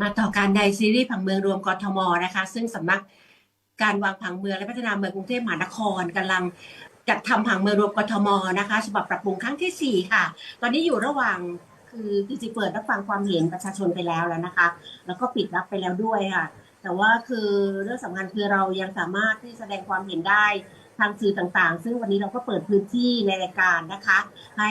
มาต่อการในซีรีส์ผังเมืองรวมกทมนะคะ ซึ่งสำนักการวางผังเมืองและพัฒนาเมืองกรุงเทพมหานครกำลังจัดทำผังเมืองรวมกทมนะคะฉบับปรับปรุงครั้งที่ 4 ค่ะ ตอนนี้อยู่ระหว่างคือจริงๆเปิดรับฟังความเห็นประชาชนไปแล้วแล้วนะคะ แล้วก็ปิดรับไปแล้วด้วยค่ะ แต่ว่าคือเรื่องสำคัญคือเรายังสามารถที่แสดงความเห็นได้ทางสื่อต่างๆ ซึ่งวันนี้เราก็เปิดพื้นที่ในรายการนะคะ ให้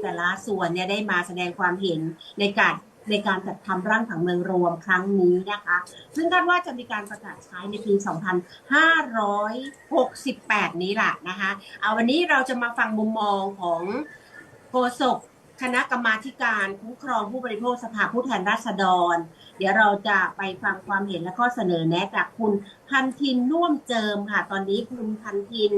แต่ละส่วนเนี่ยได้มาแสดงความเห็นในการ ในการจัดทำร่างผังเมืองรวมครั้งนี้นะคะ ซึ่งคาดว่าจะมีการประกาศใช้ในปี 2568 นี้แหละนะคะเอาวันนี้เราจะมาฟังมุมมองของโฆษกคณะกรรมาธิการคุ้มครองผู้บริโภคสภาผู้แทนราษฎร เดี๋ยวเราจะไปฟังความเห็นและข้อเสนอแนะจากคุณพันทินน่วมเจิมค่ะ ตอนนี้คุณพันทิน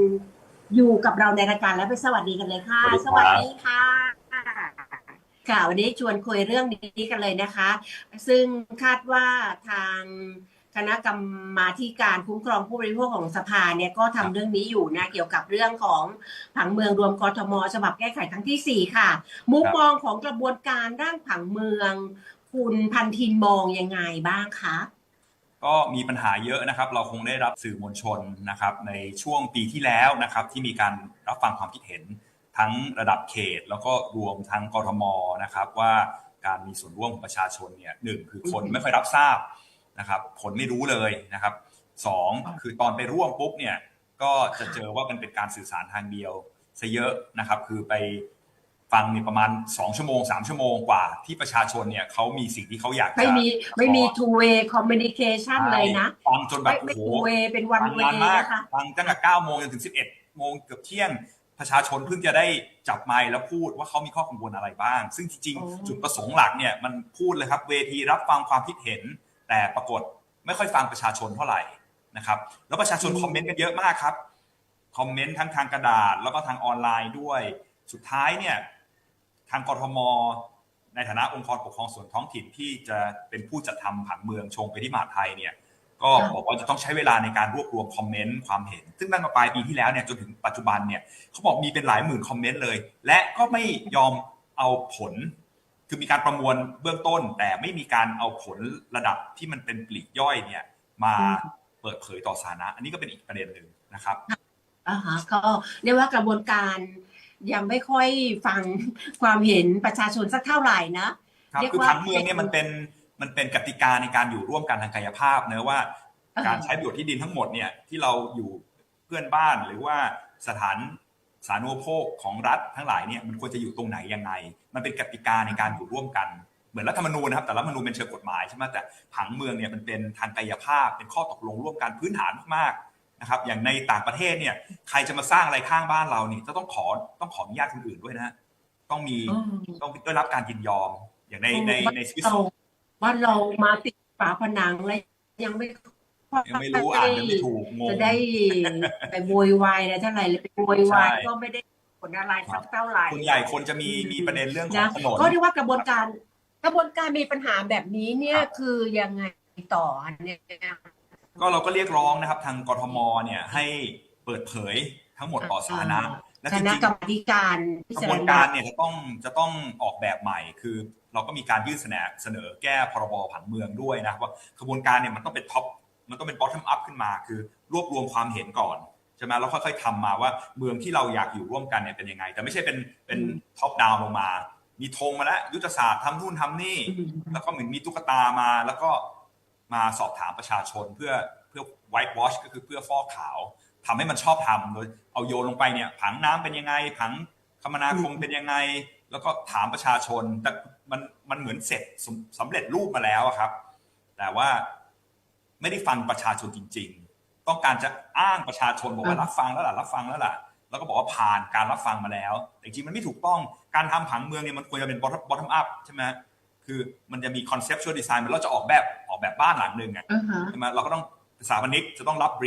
อยู่กับเราในรายการแล้วไปสวัสดีกันเลยค่ะ สวัสดีครับค่ะ ค่ะวันนี้ชวนคุยเรื่องนี้กันเลยนะคะ ซึ่งคาดว่าทางคณะกรรมาธิการคุ้มครองผู้บริโภคของสภาเนี่ยก็ทำเรื่องนี้อยู่นะเกี่ยวกับเรื่องของผังเมืองรวมกทมฉบับแก้ไขครั้งที่ 4 ค่ะ มุมมองของกระบวนการร่างผังเมือง คุณพันทินมองยังไงบ้างคะก็มีปัญหาเยอะนะครับ เราคงได้รับสื่อมวลชนนะครับในช่วงปีที่แล้วนะครับที่มีการรับฟังความคิดเห็น ทั้งระดับเขตแล้วก็รวมทั้งกรทมนะครับว่าการมีส่วนร่วมของประชาชนเนี่ยหนึ่งคือคนไม่ค่อยรับทราบนะครับผลไม่รู้เลยนะครับสองคือตอนไปร่วมปุ๊บเนี่ยก็จะเจอว่ามันเป็นการสื่อสารทางเดียวซะเยอะนะครับ คือไปฟังเนี่ยประมาณ 2 ชั่วโมง 3 ชั่วโมงกว่า ที่ประชาชนเนี่ยเขามีสิ่งที่เขาอยากจะไม่มีไม่มี two way communication เลยนะฟังจนแบไม่บไม่โอ้โห two way เป็น one ฟัง way นานมากนะคะฟังตั้งแต่9โมงจนถึง 11 โมงเกือบเที่ยง ประชาชนเพิ่งจะได้จับไมค์แล้วพูดว่าเขามีข้อกังวลอะไรบ้าง ซึ่งจริงโอ้ๆจุดประสงค์หลักเนี่ยมันพูดเลยครับ เวทีรับฟังความคิดเห็น แต่ปรากฏไม่ค่อยฟังประชาชนเท่าไหร่นะครับ แล้วประชาชนคอมเมนต์กันเยอะมากครับคอมเมนต์ทั้งทางกระดาษ แล้วก็ทางออนไลน์ด้วย สุดท้ายเนี่ยทางกทม ในฐานะองค์กรปกครองส่วนท้องถิ่นที่จะเป็นผู้จัดทำผังเมืองชงไปที่มหาดไทยเนี่ย ก็ค่ะบอกว่าจะต้องใช้เวลาในการรวบรวมคอมเมนต์ความเห็น ซึ่งตั้งแต่ปลายปีที่แล้วเนี่ยจนถึงปัจจุบันเนี่ยเขาบอกมีเป็นหลายหมื่นคอมเมนต์เลย และก็ไม่ยอมเอาผล คือมีการประมวลเบื้องต้น แต่ไม่มีการเอาผลระดับที่มันเป็นปลีกย่อยเนี่ยมาเปิดเผยต่อสาธารณะ อันนี้ก็เป็นอีกประเด็นหนึ่งนะครับอ่าฮะก็เรียกว่ากระบวนการยังไม่ค่อยฟังความเห็นประชาชนสักเท่าไหร่นะครับเรียกคือว่าผังเมืองเนี่ยมันเป็น มันเป็นกติกาในการอยู่ร่วมกันทางกายภาพเนะว่าอ่า การใช้ประโยชน์ที่ดินทั้งหมดเนี่ยที่เราอยู่เพื่อนบ้านหรือว่าสถานสาธารณูปโภคของรัฐทั้งหลายเนี่ยมันควรจะอยู่ตรงไหนยังไง มันเป็นกติกาในการอยู่ร่วมกันเหมือนรัฐธรรมนูญนะครับแต่รัฐธรรมนูญเป็นเชิงกฎหมายใช่ไหมแต่ผังเมืองเนี่ยมันเป็นทางกายภาพ เป็นข้อตกลงร่วมกันพื้นฐานมากๆนะครับ อย่างในต่างประเทศเนี่ยใครจะมาสร้างอะไรข้างบ้านเราเนี่ยจะต้องขอต้องขออนุญาตคนอื่นด้วยนะ ต้องมีอืมต้องได้รับการยินยอม อย่างในในในสวิตเราบ้านเรามาติดฝาผนังเลยยังไม่ค่อยยังไม่รู้อ่านยังไม่ถูกงง จะได้ไปโวยวายอะไรเท่าไหร่เลยไปโวยวายใช่ ก็ไม่ได้ผลอะไรสักเท่าไหร่ ส่วนใหญ่คนจะมีมีประเด็นเรื่องของนะถนน ก็เรียกว่ากระบวนการกระบวนการมีปัญหาแบบนี้เนี่ยครับ คือยังไงต่อเนี่ยก็เราก็เรียกร้องนะครับ ทางกทมเนี่ยให้เปิดเผยทั้งหมดต่อสาธารณะ และคจณะริงกรรมาธิการๆกระบวนการเนี่ยจะต้องจะต้องออกแบบใหม่ คือเราก็มีการยื่นเสนอเสนอแก้พรบผังเมืองด้วยนะว่ากระบวนการเนี่ยมันต้องเป็นท็อปมันต้องเป็น bottom up ขึ้นมา คือรวบรวมความเห็นก่อนใช่ไหมแล้วค่อยๆทำมาว่าเมืองที่เราอยากอยู่ร่วมกันเนี่ยเป็นยังไง แต่ไม่ใช่เป็นเป็นท็อปดาวลงมา มีธงมาแล้วยุทธศาสตร์ทำนู่นทำนี่อืมแล้วก็เหมือนมีตุ๊กตามาแล้วก็มาสอบถามประชาชนเพื่อเพื่อ white wash ก็คือเพื่อฟอกขาว ทำให้มันชอบทำโดยเอาโยนลงไปเนี่ยผังน้ำเป็นยังไง ผังคมนาคมเป็นยังไง แล้วก็ถามประชาชน แต่มันมันเหมือนเสร็จสำสำเร็จรูปมาแล้วอะครับ แต่ว่าไม่ได้ฟังประชาชนจริง ๆ ต้องการจะอ้างประชาชนบอกว่าอ่ารับฟังแล้วล่ะรับฟังแล้วล่ะ แล้วก็บอกว่าผ่านการรับฟังมาแล้ว แต่จริงๆมันไม่ถูกต้องการทำผังเมืองเนี่ยมันควรจะเป็น bottom bottom up ใช่ไหมคือมันจะมี conceptual design เหมือนเราจะออกแบบออกแบบบ้านหลังหนึ่งอะอ่าฮะใช่ไหมเราก็ต้องสถาปนิกจะต้องรับบ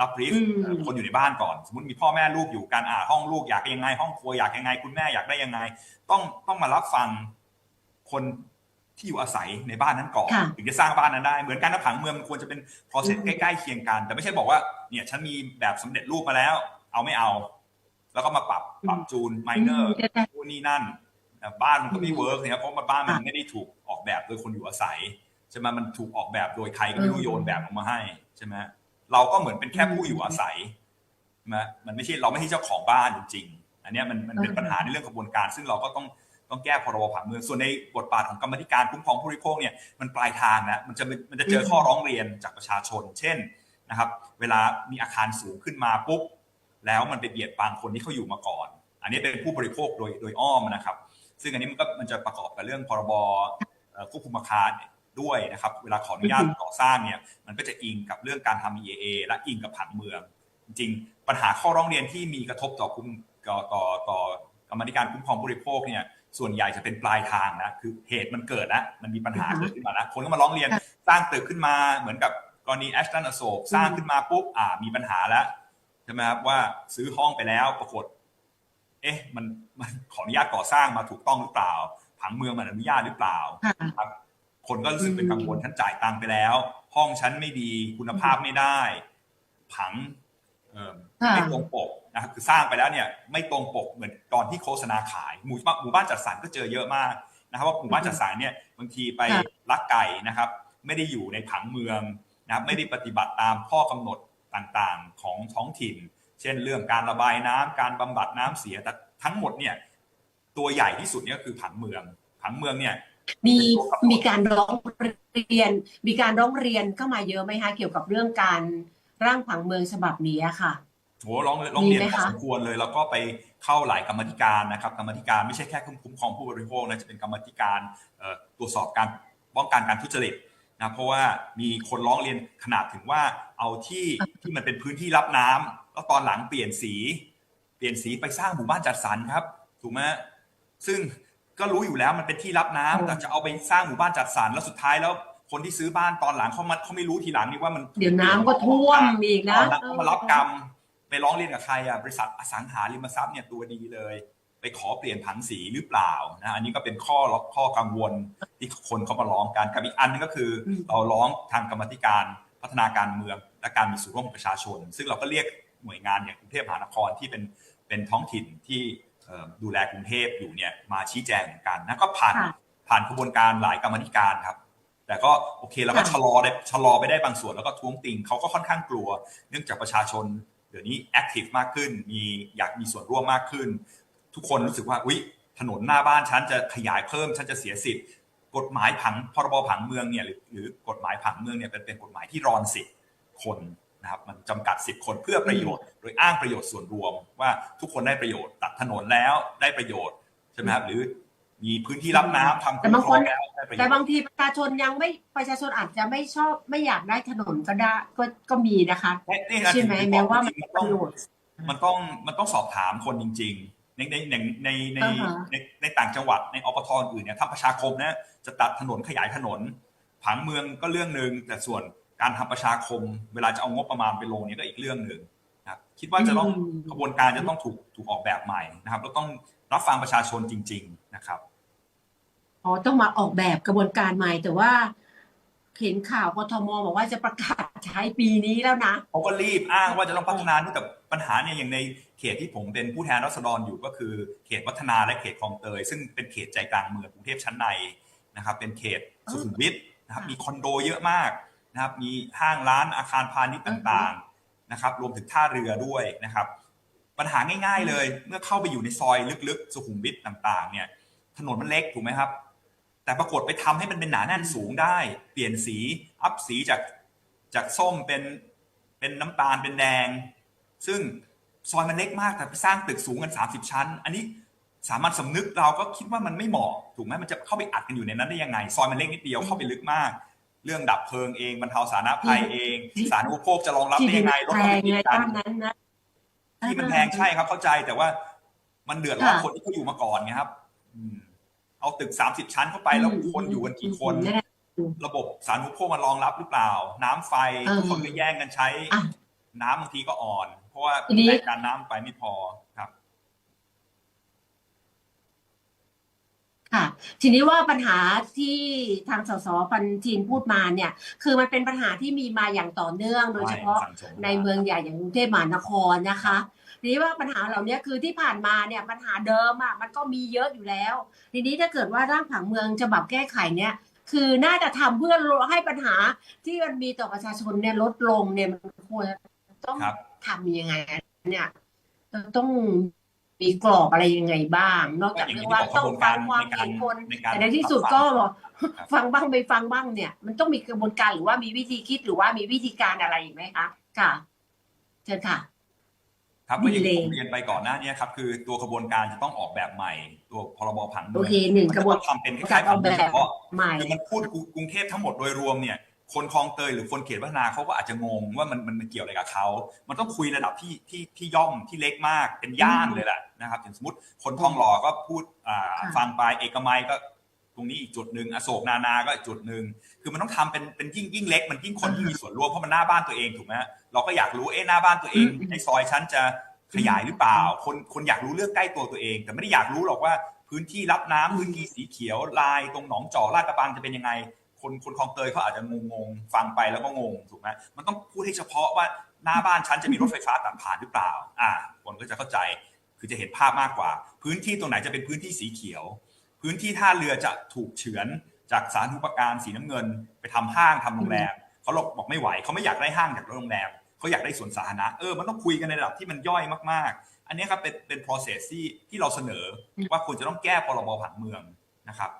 รีฟรับบรีฟอืมเอ่อคนอยู่ในบ้านก่อน สมมติมีพ่อแม่ลูกอยู่การอ่าห้องลูกอยากยังไง ห้องครัวอยากยังไง คุณแม่อยากได้ยังไง ต้องต้องมารับฟังคนที่อยู่อาศัยในบ้านนั้นก่อนค่ะถึงจะสร้างบ้านนั้นได้ เหมือนการทำผังเมืองมันควรจะเป็น process อืมใกล้ๆเคียงกัน แต่ไม่ใช่บอกว่าเนี่ยฉันมีแบบสำเร็จรูปมาแล้ว เอาไม่เอา แล้วก็มาปรับปรับจูน minor อืมแต่นู่นนี่นั่นนะบ้านมันก็ไม่เวิร์กเนี่ยเพราะมันบ้านมันไม่ได้ถูกออกแบบโดยคนอยู่อาศัยใช่ไหมมันถูกออกแบบโดยใครก็ไม่รู้โยนแบบออกมาให้ใช่ไหม เราก็เหมือนเป็นแค่ผู้อยู่อาศัยใช่ไหมมันไม่ใช่เราไม่ใช่เจ้าของบ้านจริงๆอันเนี้ยมันมันเป็นปัญหาในเรื่องกระบวนการ ซึ่งเราก็ต้องต้องแก้พรบผังเมือง ส่วนในบทบาทของกรรมาธิการคุ้มครองผู้บริโภคเนี่ยมันปลายทางนะมันจะมันจะเจอข้อร้องเรียนจากประชาชน เช่นนะครับ เวลามีอาคารสูงขึ้นมาปุ๊บแล้วมันไปเบียดบังคนที่เขาอยู่มาก่อน อันนี้เป็นผู้บริโภคโดยโดยอ้อมนะครับ ซึ่งอันนี้มันก็มันจะประกอบกับเรื่องพรบเอ่อควบคุมอาคาร ด้วยนะครับเวลาขออนุญาตก่อสร้างเนี่ยมันก็จะอิงกับเรื่องการทำ EAA และอิงกับผังเมือง จริงๆปัญหาข้อร้องเรียนที่มีกระทบต่อคุ้มต่อต่อต่อกรรมาธิการคุ้มครองผู้บริโภคเนี่ยส่วนใหญ่จะเป็นปลายทางนะคือเหตุมันเกิดนะมันมีปัญหาอือฮึเกิดขึ้นมาแล้วคนก็มาร้องเรียนสร้างตึกขึ้นมาเหมือนกับกรณีแอชตันอโศกสร้างขึ้นมาปุ๊บอ่ามีปัญหาแล้วใช่ไหมครับว่าซื้อห้องไปแล้วปรากฏ เอ๊ะมันมันขออนุญาตก่อสร้างมาถูกต้องหรือเปล่าผังเมืองมันอนุญาตหรือเปล่าค่ะครับ คนก็รู้สึกเป็นกังวลอืมฉันจ่ายตังค์ไปแล้ว ห้องฉันไม่ดีคุณภาพไม่ได้ ผังเอ่อค่ะไม่ตรงปกนะครับคือสร้างไปแล้วเนี่ยไม่ตรงปกเหมือนตอนที่โฆษณาขายหมู่บ้านหมู่บ้านจัดสรรก็เจอเยอะมากนะครับว่าหมู่บ้านจัดสรรเนี่ยบางทีไปค่ะลักไก่นะครับ ไม่ได้อยู่ในผังเมืองนะครับไม่ได้ปฏิบัติตามข้อกำหนดต่างๆของท้องถิ่น เช่นเรื่องการระบายน้ำการบำบัดน้ำเสียแต่ทั้งหมดเนี่ยตัวใหญ่ที่สุดเนี่ยก็คือผังเมือง ผังเมืองเนี่ย มีมีการร้องเรียน มีการร้องเรียนเข้ามาเยอะไหมคะ เกี่ยวกับเรื่องการร่างผังเมืองฉบับนี้อะค่ะโหร้องร้องเรียนมีไหมพอคะสมควรเลย แล้วก็ไปเข้าหลายกรรมาธิการนะครับกรรมาธิการไม่ใช่แค่คุ้มครองผู้บริโภคนะจะเป็นกรรมาธิการเอ่อตรวจสอบการป้องกันการทุจริตนะเพราะว่ามีคนร้องเรียนขนาดถึงว่าเอาที่ที่มันเป็นพื้นที่รับน้ำแล้วตอนหลังเปลี่ยนสี เปลี่ยนสีไปสร้างหมู่บ้านจัดสรรครับ ถูกไหมซึ่ง ก็รู้อยู่แล้วมันเป็นที่รับน้ำอืมแต่จะเอาไปสร้างหมู่บ้านจัดสรรแล้วสุดท้ายแล้ว คนที่ซื้อบ้านตอนหลังเขามาเขาไม่รู้ทีหลังนี่ว่ามันเดี๋ยวน้ำก็ท่วมอีกตนะอนหลังเขามารับกรรมไปร้องเรียนกับใครอะบริษัทอสังหาริมทรัพย์เนี่ยตัวดีเลย ไปขอเปลี่ยนผังสีหรือเปล่านะอันนี้ก็เป็นข้อข้อกังวลที่คนเขามาร้องกันกับอีกอันนึงก็คืออืมเราร้องทางกรรมาธิการพัฒนาการเมืองและการมีส่วนร่วมของประชาชน ซึ่งเราก็เรียกหน่วยงานอย่างกรุงเทพมหานครที่เป็นเป็นท้องถิ่นที่เอ่อ ดูแลกรุงเทพอยู่เนี่ยมาชี้แจงเหมือนกันนะก็ผ่านค่ะผ่านกระบวนการหลายกรรมาธิการครับ แต่ก็โอเคเราก็ค่ะชะลอได้ชะลอไปได้บางส่วนแล้วก็ท้วงติงเขาก็ค่อนข้างกลัว เนื่องจากประชาชนเดี๋ยวนี้แอคทีฟมากขึ้น มีอยากมีส่วนร่วมมากขึ้น ทุกคนรู้สึกว่าอุ๊ยถนนหน้าบ้านฉันจะขยายเพิ่มฉันจะเสียสิทธิ์ กฎหมายผังพรบผังเมืองเนี่ยหรือหรือกฎหมายผังเมืองเนี่ยเป็นเป็นกฎหมายที่รอนสิทธิ์คน นะครับมันจำกัดสิทธิ์คนเพื่อประโยชน์ โดยอ้างประโยชน์ส่วนรวม ว่าทุกคนได้ประโยชน์ตัดถนนแล้วได้ประโยชน์ใช่ไหมครับหรือมีพื้นที่รับน้ำทำแต่บางคนคูลองแล้วได้ประโยแต่ชน์บางทีประชาชนยังไม่ประชาชนอาจจะไม่ชอบไม่อยากได้ถนนก็ได้ก็ก็มีนะคะนี่นะใช่ไหมถึงแม้ว่าจมันริงๆประโยชน์มันต้องมันต้องสอบถามคนจริง ๆ ในในในในในอ่าฮะในในต่างจังหวัดในอปทอื่นเนี่ยถ้าประชาคมนะจะตัดถนนขยายถนนผังเมืองก็เรื่องหนึ่งแต่ส่วน การทำประชาคม เวลาจะเอางบประมาณไปลงเนี่ยก็อีกเรื่องหนึ่งนะครับคิดว่าจะต้องอืมกระบวนการจะต้องถูกถูกออกแบบใหม่นะครับแล้วต้องรับฟังประชาชนจริง ๆนะครับอ๋อต้องมาออกแบบกระบวนการใหม่แต่ว่าเห็นข่าวกทมบอกว่าจะประกาศใช้ปีนี้แล้วนะเขาก็รีบอ้างว่าจะต้องพัฒนานู่นแต่ปัญหาเนี่ยอย่างในเขตที่ผมเป็นผู้แทนรัษฎรอยู่ก็คือเขตวัฒนาและเขตคลองเตย ซึ่งเป็นเขตใจกลางเมืองกรุงเทพชั้นในนะครับ เป็นเขตสุขุมวิทนะครับค่ะมีคอนโดเยอะมาก นะครับมีห้างร้านอาคารพาณิชย์ต่างๆนะครับรวมถึงท่าเรือด้วยนะครับ ปัญหาง่ายๆเลย เมื่อเข้าไปอยู่ในซอยลึกๆ สุขุมวิทต่างๆเนี่ยถนนมันเล็กถูกไหมครับ แต่ปรากฏไปทำให้มันเป็นหนาแน่นสูงได้ เปลี่ยนสีอัพสีจากจากส้มเป็นเป็นน้ำตาลเป็นแดง ซึ่งซอยมันเล็กมากแต่ไปสร้างตึกสูงกัน 30 ชั้น อันนี้สามัญสำนึกเราก็คิดว่ามันไม่เหมาะถูกไหมมันจะเข้าไปอัดกันอยู่ในนั้นได้ยังไง ซอยมันเล็กนิดเดียวเข้าไปลึกมาก เรื่องดับเพลิงเองบรรเทาสาธารณภัยเองที่สาธารณูปโภคจะรองรับที่ได้ดิยังไงรถแพก็งไม่มีไงกัตนอนนั้นนะที่มันแพงใช่ครับเข้าใจแต่ว่ามันเดือดร้อนค่ะคนที่เขาอยู่มาก่อนไงครับอืมเอาตึกสามสิบชั้นเข้าไปแล้วคนอยู่กันกี่คนนั่นแหละระบบสาธารณูปโภคมันรองรับหรือเปล่า น้ำไฟเออทุกคนก็แย่งกันใช้อะน้ำบางทีก็อ่อน เพราะว่าทีนี้แรงการน้ำไปไม่พอ ครับค่ะ ทีนี้ว่าปัญหาที่ทางสสปันจีนพูดมาเนี่ย คือมันเป็นปัญหาที่มีมาอย่างต่อเนื่อง โดยเฉพาะสั่งสมในเมืองใหญ่อย่างกรุงเทพมหานครนะคะทีนี้ว่าปัญหาเหล่านี้คือที่ผ่านมาเนี่ยปัญหาเดิมอะมันก็มีเยอะอยู่แล้ว ทีนี้ถ้าเกิดว่าร่างผังเมืองฉบับแก้ไขเนี่ยคือน่าจะทำเพื่อให้ปัญหาที่มันมีต่อประชาชนเนี่ยลดลงเนี่ยมันควรต้องครับทำยังไงเนี่ยต้อง มีกรอบอะไรยังไงบ้าง นอกจากเรื่องว่าต้องฟังความเห็นคนในการแต่ในที่สุดก็บอกฟังบ้างไม่ฟังบ้างเนี่ย มันต้องมีกระบวนการหรือว่ามีวิธีคิดหรือว่ามีวิธีการอะไรอีกไหมคะค่ะเชิญค่ะครับก็อย่างที่ดีผมเลยเรียนไปก่อนหน้านี้ครับคือตัวกระบวนการจะต้องออกแบบใหม่ ตัวพรบผังเมืโอเคหนึ่งมันกจะระบวต้นองทำเป็นคล้ายๆผังเมืองเฉพาะใหม่คือมันพูดกรุงเทพทั้งหมดโดยรวมเนี่ย คนคลองเตยหรือคนเขตพัฒนาเขาก็อาจจะงงว่ามันมันมันเกี่ยวอะไรกับเขา มันต้องคุยระดับที่ที่ที่ย่อมที่เล็กมากเป็นย่านเลยแหละนะครับอย่างสมมติคนทองหล่อก็พูดอ่าค่ะฟังไปเอกมัยก็ตรงนี้อีกจุดหนึ่งอโศกนานาก็อีกจุดหนึ่งคือมันต้องทำเป็นเป็นยิ่งยิ่งเล็ก มันยิ่งคนที่มีส่วนร่วมเพราะมันหน้าบ้านตัวเองถูกไหมเราก็อยากรู้เอ๊ะหน้าบ้านตัวเองอืมในซอยฉันจะขยายหรือเปล่า คนคนอยากรู้เรื่องใกล้ตัวตัวเอง แต่ไม่ได้อยากรู้หรอกว่าพื้นที่รับน้ำพื้นที่สีเขียวลายตรงหนองจอกลาดกระบังจะเป็นยังไง คนคนคลองเตยเขาอาจจะงงงๆฟังไปแล้วก็งงถูกไหมมันต้องพูดให้เฉพาะว่าหน้าบ้านฉันจะมีรถไฟฟ้าตัดผ่านหรือเปล่า อ่า คนก็จะเข้าใจคือจะเห็นภาพมากกว่า พื้นที่ตรงไหนจะเป็นพื้นที่สีเขียว พื้นที่ท่าเรือจะถูกเฉือนจากสารณูปการสีน้ำเงิน ไปทำห้างทำโรงแรมเขาบอกไม่ไหวเขาไม่อยากได้ห้างจากได้โรงแรมเขาอยากได้สวนสาธารณะเออมันต้องคุยกันในระดับที่มันย่อยมากๆ อันนี้ครับเป็นเป็น process ที่ที่เราเสนอว่าควรจะต้องแก้พรบผังเมืองนะครับ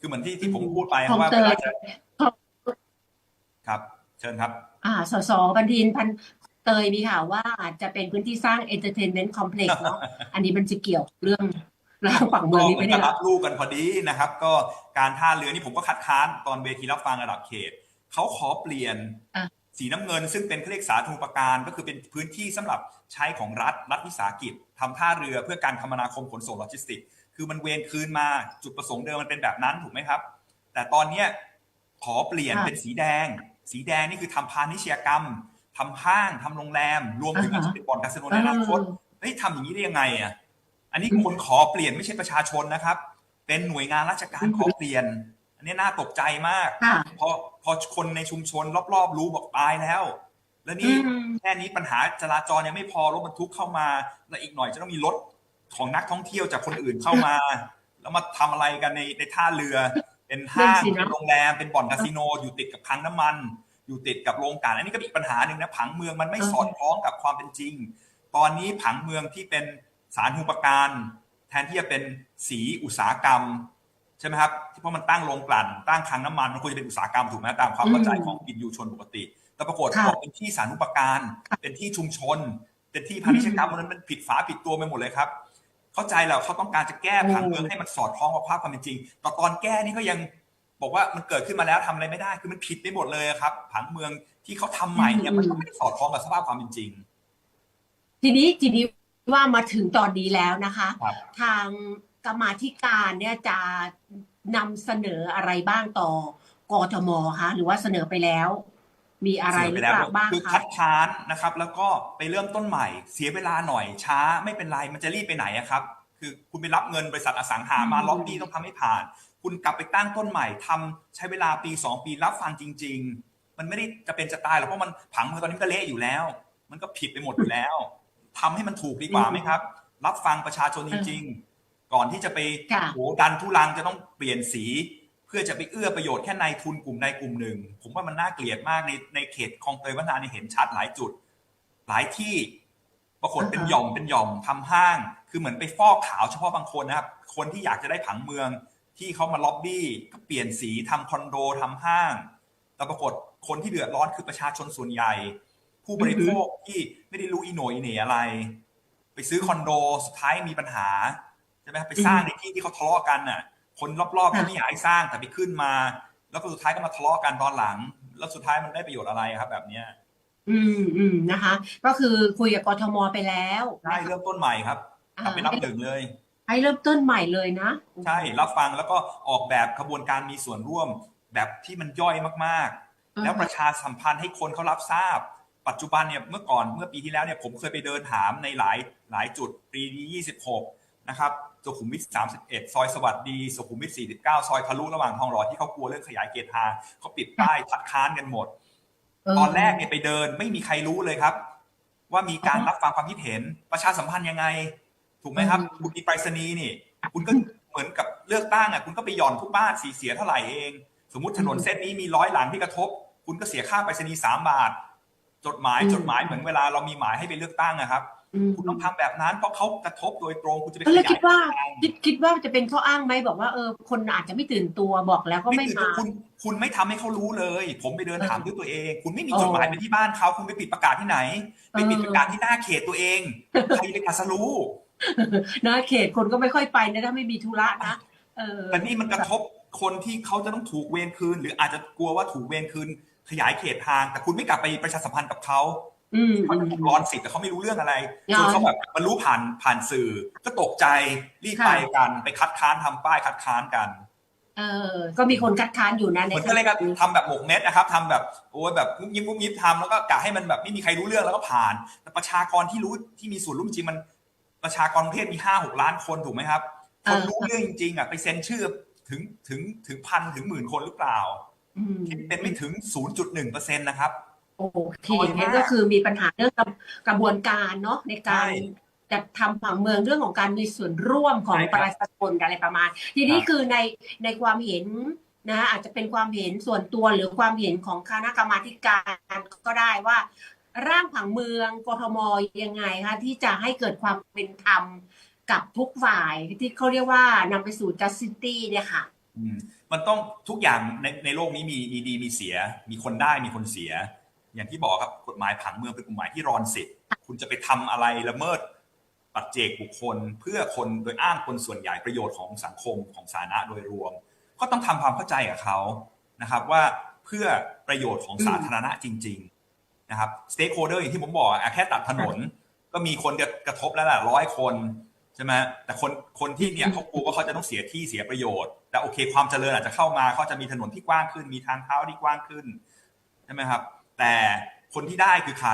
คือเหมือนที่ที่ผมพูดไปคลองว่าเตเวยลาจะครับ เชิญครับ อ่าสสบันทินพันเตยมีข่าวว่าจะเป็นพื้นที่สร้าง entertainment complex เนาะอันนี้มันจะเกี่ยวเรื่องร่างฝั่งเมืองนี้ไหมก็เนี่ยรับลูกกันพอดีนะครับ ก็การท่าเรือนี่ผมก็คัดค้านตอนเวทีรับฟังระดับเขตเขาขอเปลี่ยนอะสีน้ำเงิน ซึ่งเป็นเขาเรียกสาธารณูปการก็คือเป็นพื้นที่สำหรับใช้ของรัฐรัฐวิสาหกิจทำท่าเรือเพื่อการคมนาคมขนส่งโลจิสติกส์ คือมันเวนคืนมาจุดประสงค์เดิมมันเป็นแบบนั้นถูกไหมครับ แต่ตอนเนี้ยขอเปลี่ยนค่ะเป็นสีแดง สีแดงนี่คือทำพาณิชยกรรมทำห้างทำโรงแรม รวมถึงอาจจะเป็นบ่อนคาสิโนในอนาคตเฮ้ยทำอย่างนี้ได้ยังไงอะอันนี้คนขอเปลี่ยนไม่ใช่ประชาชนนะครับ เป็นหน่วยงานราชการขอเปลี่ยน อันนี้น่าตกใจมากค่ะพอพอคนในชุมชนรอบๆ รู้บอกตายแล้ว แล้วนี่อืมแค่นี้ปัญหาจราจรยังไม่พอรถบรรทุกเข้ามา แล้วอีกหน่อยจะต้องมีรถ ของนักท่องเที่ยวจากคนอื่นเข้ามา แล้วมาทำอะไรกันในในท่าเรือ เป็นห้างนั่นสินะเป็นโรงแรมเป็นบ่อนคาสิโน อยู่ติดกับคลังน้ำมัน อยู่ติดกับโรงกลั่นอันนี้ก็เป็นอีกปัญหาหนึ่งนะผังเมืองมันไม่สอดคล้องกับความเป็นจริง ตอนนี้ผังเมืองที่เป็นสารหูปการ แทนที่จะเป็นสีอุตสาหกรรมใช่ไหมครับที่เพราะมันตั้งโรงกลั่นตั้งคลังน้ำมันมันควรจะเป็นอุตสาหกรรมถูกไหมตามความเข้าใจของกินยูชนปกติแต่ปรากฏค่ะบอกเป็นที่สารุปการ เป็นที่ชุมชน เป็นที่พาณิชยกรรมมันมันผิดฝาผิดตัวไปหมดเลยครับ เข้าใจแล้วเขาต้องการจะแก้ผังเมืองให้มันสอดคล้องกับภาพความเป็นจริงแต่ตอนแก้นี่ก็ยังบอกว่ามันเกิดขึ้นมาแล้วทำอะไรไม่ได้ คือมันผิดไปหมดเลยครับ ผังเมืองที่เขาทำใหม่เนี่ยมันก็ไม่ได้สอดคล้องกับสภาพความเป็นจริง ทีนี้ทีนี้ว่ามาถึงตอนนี้แล้วนะคะครับทางกรรมาธิการเนี่ยจะนำเสนออะไรบ้างต่อกทมคะหรือว่าเสนอไปแล้ว มีอะไรหรือเปล่าบ้างคือคะคัดค้านนะครับ แล้วก็ไปเริ่มต้นใหม่ เสียเวลาหน่อยช้าไม่เป็นไรมันจะรีบไปไหนอะครับ คือคุณไปรับเงินบริษัทอสังหามาอืมล็อบบี้ต้องทำให้ผ่าน คุณกลับไปตั้งต้นใหม่ทำใช้เวลาปีสองปีรับฟังจริง ๆ มันไม่ได้จะเป็นจะตายหรอกเพราะมันผังเมืองตอนนี้มันก็เละอยู่แล้ว มันก็ผิดไปหมดอยู่แล้วทำให้มันถูกดีกว่าไหมครับ รับฟังประชาชนจริง ๆ ก่อนที่จะไปค่ะโหดันทุลังจะต้องเปลี่ยนสีเพื่อจะไปเอื้อประโยชน์แค่ในายทุนกลุ่มใดกลุ่มหนึ่ง ผมว่ามันน่าเกลียดมากในในเขตคลองเตยวัฒนาเนี่ยเห็นชัดหลายจุด หลายที่ปรากฏเป็นหย่อมเป็นหย่อมทำห้าง คือเหมือนไปฟอกขาวเฉพาะบางคนนะครับ คนที่อยากจะได้ผังเมือง ที่เขามาล็อบบี้ก็เปลี่ยนสีทำคอนโดทำห้าง แต่ปรากฏคนที่เดือดร้อนคือประชาชนส่วนใหญ่ ผู้บริโภคที่ไม่ได้รู้อีโหนอีเหนอะไร ไปซื้อคอนโดสุดท้ายมีปัญหาใช่ไหมครับไปสร้างในที่ที่เขาทะเลาะกันน่ะ คนรอบๆค่ะเขาไม่อยากให้สร้างแต่ไปขึ้นมา แล้วก็สุดท้ายก็มาทะเลาะกันตอนหลัง แล้วสุดท้ายมันได้ประโยชน์อะไรครับ แบบเนี้ยอืมอืมนะคะ ก็คือคุยกับกทมไปแล้วได้เริ่มต้นใหม่ครับกลับไปนับหนึ่งเลย ให้เริ่มต้นใหม่เลยนะ ใช่รับฟังแล้วก็ออกแบบขบวนการมีส่วนร่วม แบบที่มันย่อยมากๆ แล้วประชาสัมพันธ์ให้คนเขารับทราบ ปัจจุบันเนี่ยเมื่อก่อนเมื่อปีที่แล้วเนี่ยผมเคยไปเดินถามในหลายหลายจุดปีนี้26 นะครับสุขุมวิท 31 ซอยสวัสดี สุขุมวิท 49 ซอยทะลุระหว่างทองหล่อที่เขากลัวเรื่องขยายเกตทางเขาปิดป้ายคัดค้านกันหมดเตอนแรกเนี่ยไปเดินไม่มีใครรู้เลยครับ ว่ามีการรับฟังความคิดเห็นประชาสัมพันธ์ยังไง ถูกไหมครับอืมคุณมีไปรษณีย์นี่ คุณก็เหมือนกับเลือกตั้งอะคุณก็ไปหย่อนทุกบ้านสีเสียเท่าไหร่เอง สมมติถนนเส้นนี้มีร้อยหลังที่กระทบ คุณก็เสียค่าไปรษณีย์สามบาท จดหมายจดหมายเหมือนเวลาเรามีหมายให้ไปเลือกตั้งอะครับอืม คุณต้องทำแบบนั้น เพราะเขากระทบโดยตรงคุณจะไปก็เลยขยาคิยดว่าทางคิดคิดว่าจะเป็นข้ออ้างไหมบอกว่าเออคนอาจจะไม่ตื่นตัวบอกแล้วก็ไม่คือมาคุณคุณไม่ทำให้เขารู้เลย ผมไปเดินถามด้วยตัวเอง คุณไม่มีเออจดหมายไปที่บ้านเขาคุณไปปิดประกาศที่ไหนไปปิดเออประกาศที่หน้าเขตตัวเองใครไปอาสรู้นะเขตคนก็ไม่ค่อยไปนะถ้าไม่มีธุระนะเออแต่นี่มันกระทบคนที่เขาจะต้องถูกเวรคืน หรืออาจจะกลัวว่าถูกเวรคืน ขยายเขตทาง แต่คุณไม่กลับไปประชาสัมพันธ์กับเขาอืม เขาอืจะมถูกร้อนสิทธิ์แต่เขาไม่รู้เรื่องอะไรย้จอนนเขาแบบมันรู้ผ่านผ่านสื่อ ก็ตกใจรีบค่ะไปกันไปคัดค้านทำป้ายคัดค้านกันเออก็มีคนคัดค้านอยู่นะในเหมือนก็เลยก็ทำแบบหมกเม็ดนะครับทำแบบโอ้ยแบบงุบยิบงุบยิบทำแล้วก็กะให้มันแบบไม่มีใครรู้เรื่องแล้วก็ผ่าน แต่ประชากรที่รู้ที่มีส่วนร่วมจริงมัน ประชากรกรุงเทพมีห้าหกล้านคนถูกไหมครับคนรู้เรื่องจริงๆอะไปเซ็นชื่อถึงถึงถึงพันถึงหมื่นคนหรือเปล่าอืมคิดเป็นไม่ถึง0.1เปอร์เซ็นต์นะครับ โอเคเนี่ยก็คือมีปัญหาเรื่องกระกระบวนการเนาะในการใช่จัดทำผังเมืองเรื่องของการมีส่วนร่วมของใช่คปรับระชาชนอะไรประมาณ ทีนี้ครับคือในในความเห็นนะอาจจะเป็นความเห็นส่วนตัวหรือความเห็นของคณะกรรมาธิการก็ได้ว่า ร่างผังเมืองกทมยังไงคะที่จะให้เกิดความเป็นธรรมกับทุกฝ่ายที่เขาเรียกว่านำไปสู่ justice เนี่ยค่ะอืมมันต้องทุกอย่างในในโลกนี้มีมีดีมีเสีย มีคนได้มีคนเสีย อย่างที่บอกครับกฎหมายผังเมืองเป็นกฎหมายที่รอนสิทธิ์ คุณจะไปทำอะไรละเมิดปัจเจกบุคคล เพื่อคนโดยอ้างคนส่วนใหญ่ประโยชน์ของสังคมของสาธารณะโดยรวม ก็ต้องทำความเข้าใจกับเขานะครับว่าเพื่อประโยชน์ของสาธารณะจริง ๆนะครับสเต็กโฮเดอร์อย่างที่ผมบอกอแค่ตัดถนน ก็มีคนกระทบแล้วล่ะร้อยคนใช่ไหมแต่คนคนที่เนี่ยเขากลัวว่าเขาจะต้องเสียที่เสียประโยชน์แต่โอเค ความเจริญอาจจะเข้ามาเขาจะมีถนนที่กว้างขึ้น มีทางเท้าที่กว้างขึ้นใช่ไหมครับ แต่คนที่ได้คือใคร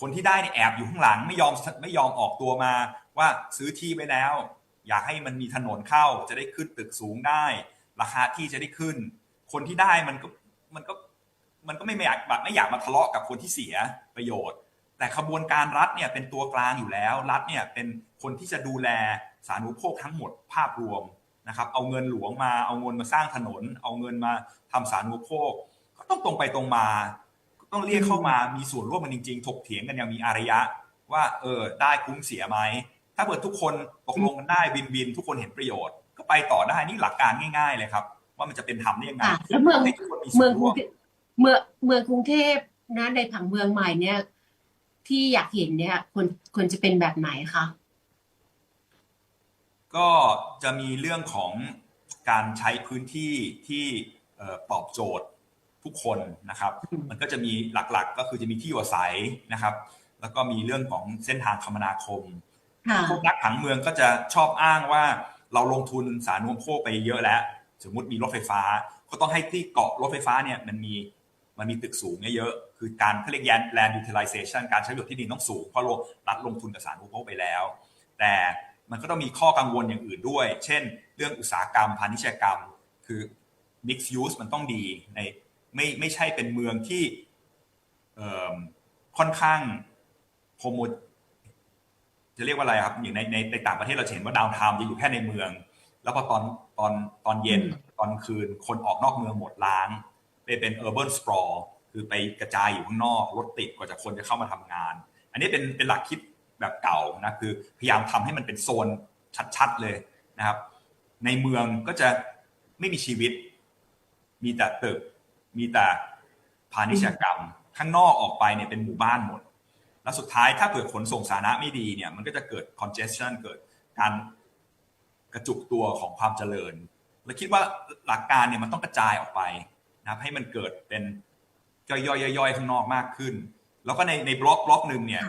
คนที่ได้เนี่ยแอบอยู่ข้างหลังไม่ยอมไม่ยอมออกตัวมาว่าซื้อที่ไว้แล้ว อยากให้มันมีถนนเข้าจะได้ขึ้นตึกสูงได้ ราคาที่จะได้ขึ้น คนที่ได้มันก็มันก็มันก็ไม่อยากแบบไม่อยากมาทะเลาะกับคนที่เสียประโยชน์ แต่ขบวนการรัฐเนี่ยเป็นตัวกลางอยู่แล้ว รัฐเนี่ยเป็นคนที่จะดูแลสาธารณูปโภคทั้งหมดภาพรวมนะครับ เอาเงินหลวงมาเอาเงินมาสร้างถนน เอาเงินมาทำสาธารณูปโภคก็ต้องตรงไปตรงมา ต้องเรียกเข้ามามีส่วนร่วมกันจริง ๆ ถกเถียงกันอย่างมีอารยะ ว่าเออได้คุ้มเสียไหมถ้าเกิดทุกคนตกลงกันได้วินวิน ทุกคนเห็นประโยชน์ ก็ไปต่อได้นี่หลักการง่าย ๆ เลยครับ ว่ามันจะเป็นธรรมได้ยังไงค่ะแล้วเมืองให้ทุกคนมีส่เมืวองนกรุร่วงมเทพเมืองเมืองกรุงเทพนะในผังเมืองใหม่เนี่ย ที่อยากเห็นเนี่ยควรควรจะเป็นแบบไหนคะก็จะมีเรื่องของการใช้พื้นที่ที่เอ่อตอบโจทย์ ทุกคนนะครับอืมมันก็จะมีหลักๆ ก็คือจะมีที่อยู่อาศัยนะครับ แล้วก็มีเรื่องของเส้นทางคมนาคมค่ะพวกนักผังเมืองก็จะชอบอ้างว่าเราลงทุนสาธารณูปโภคไปเยอะแล้ว สมมติมีรถไฟฟ้า ก็ต้องให้ที่เกาะรถไฟฟ้าเนี่ยมันมีมันมีตึกสูงเยอะๆคือการเขาเรียก land utilization การใช้ประโยชน์ที่ดินต้องสูงเพราะรัฐลงทุนกับสาธารณูปโภคไปแล้ว แต่มันก็ต้องมีข้อกังวลอย่างอื่นด้วย เช่น เรื่องอุตสาหกรรมพาณิชยกรรม คือ mixed use มันต้องดีใน ไม่ไม่ใช่เป็นเมืองที่เอ่อค่อนข้างโฮโมจะเรียกว่าอะไรครับอย่างในในในต่างประเทศเราจะเห็นว่าดาวน์ทาวน์จะอยู่แค่ในเมือง แล้วพอตอนตอนตอนเย็นอืมตอนคืนคนออกนอกเมืองหมดล้างไปเป็นเออร์เบิร์นสปรอคือไปกระจายอยู่ข้างนอกรถติดกว่าจะคนจะเข้ามาทำงาน อันนี้เป็นเป็นหลักคิดแบบเก่านะคือพยายามทำให้มันเป็นโซนชัดๆเลยนะครับ ในเมืองก็จะไม่มีชีวิต มีแต่ตึก มีแต่พาณิชยกรรม ข้างนอกออกไปเนี่ยเป็นหมู่บ้านหมด แล้วสุดท้ายถ้าเกิดขนส่งสาธารณะไม่ดีเนี่ยมันก็จะเกิด congestion เกิดการกระจุกตัวของความเจริญ และคิดว่าหลักการเนี่ยมันต้องกระจายออกไปนะครับให้มันเกิดเป็นย่อยๆๆข้างนอกมากขึ้น แล้วก็ในในบล็อกบล็อกหนึ่งเนี่ย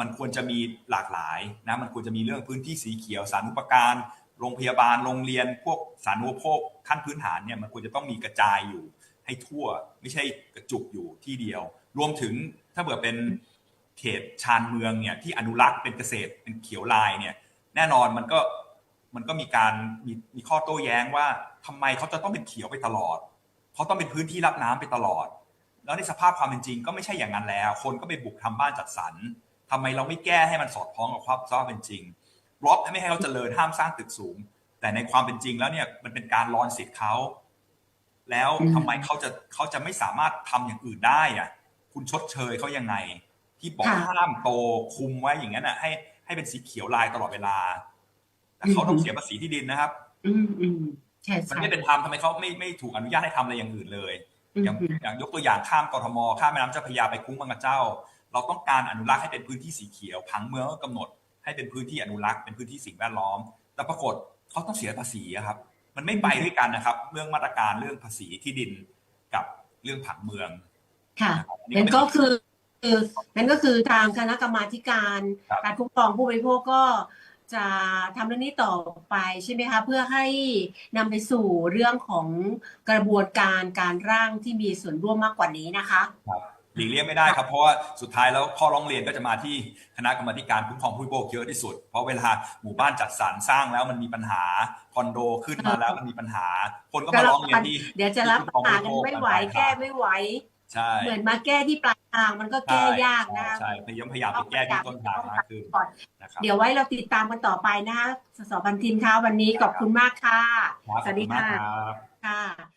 มันควรจะมีหลากหลายนะมันควรจะมีเรื่องพื้นที่สีเขียวสารณูปการโรงพยาบาลโรงเรียนพวกสาธารณูปโภคขั้นพื้นฐานเนี่ยมันควรจะต้องมีกระจายอยู่ ให้ทั่วไม่ใช่กระจุกอยู่ที่เดียว รวมถึงถ้าเผื่อเป็นเขตชานเมืองเนี่ยที่อนุรักษ์เป็นเกษตรเป็นเขียวลายเนี่ยแน่นอนมันก็มันก็มีการมีมีข้อโต้แย้งว่าทำไมเขาจะต้องเป็นเขียวไปตลอดเขาต้องเป็นพื้นที่รับน้ำไปตลอด แล้วในสภาพความเป็นจริงก็ไม่ใช่อย่างนั้นแล้ว คนก็ไปบุกทำบ้านจัดสรรทำไมเราไม่แก้ให้มันสอดคล้องกับความสภาพเป็นจริงบล็อกให้ไม่ให้เขาเจริญห้ามสร้างตึกสูง แต่ในความเป็นจริงแล้วเนี่ยมันเป็นการรอนสิทธิ์เขา แล้วอืมทำไมเขาจะเขาจะไม่สามารถทำอย่างอื่นได้อะคุณชดเชยเขายังไง ที่บอกห้ามโตคุมไว้อย่างนั้นอะ ให้ให้เป็นสีเขียวลายตลอดเวลาแต่เขาต้องเสียภาษีที่ดินนะครับ อืมอืมใช่มันใช่ไม่เป็นธรรมทำไมเขาไม่ไม่ถูกอนุญาตให้ทำอะไรอย่างอื่นเลยอืมอย่างอืมอย่างยกตัวอย่างข้ามกทมข้ามแม่น้ำเจ้าพระยาไปคุ้งบางกระเจ้า เราต้องการอนุรักษ์ให้เป็นพื้นที่สีเขียวผังเมืองก็กำหนด ให้เป็นพื้นที่อนุรักษ์เป็นพื้นที่สิ่งแวดล้อม แต่ปรากฏเขาต้องเสียภาษีอะครับ มันไม่ไปด้วยกันนะครับ เรื่องมาตรการเรื่องภาษีที่ดินกับเรื่องผังเมือง ค่ะนะครับอันั่นเป็ก็คือคือนั่นก็คือทางคณะกรรมาธิการครับการคุ้มครองผู้บริโภคก็จะทำเรื่องนี้ต่อไปใช่ไหมคะเพื่อให้นำไปสู่เรื่องของกระบวนการการร่างที่มีส่วนร่วมมากกว่านี้นะคะ หลีกเลี่ยงไม่ได้ครับเพราะว่าสุดท้ายแล้วข้อร้องเรียนก็จะมาที่คณะกรรมาธิการคุ้มครองผู้บริโภคเยอะที่สุด เพราะเวลาหมู่บ้านจัดสรรสร้างแล้วมันมีปัญหาคอนโดขึ้นมาแล้วมันมีปัญหา คนก็มาร้องเรียนที่เดี๋ยวจะรับปัญหากันไม่ไหวแก้ไม่ไหวใช่เหมือนมาแก้ที่ปลายทางมันก็แก้ยากนะคะใช่พยายามพยายามไปแก้ที่ต้นทางมากขึ้นก่อนนะครับเดี๋ยวไว้เราติดตามกันต่อไปนะคะสสพันทินคะวันนี้ขอบคุณมากค่ะครับสวัสดีขอบณมากค่ะรับค่ะ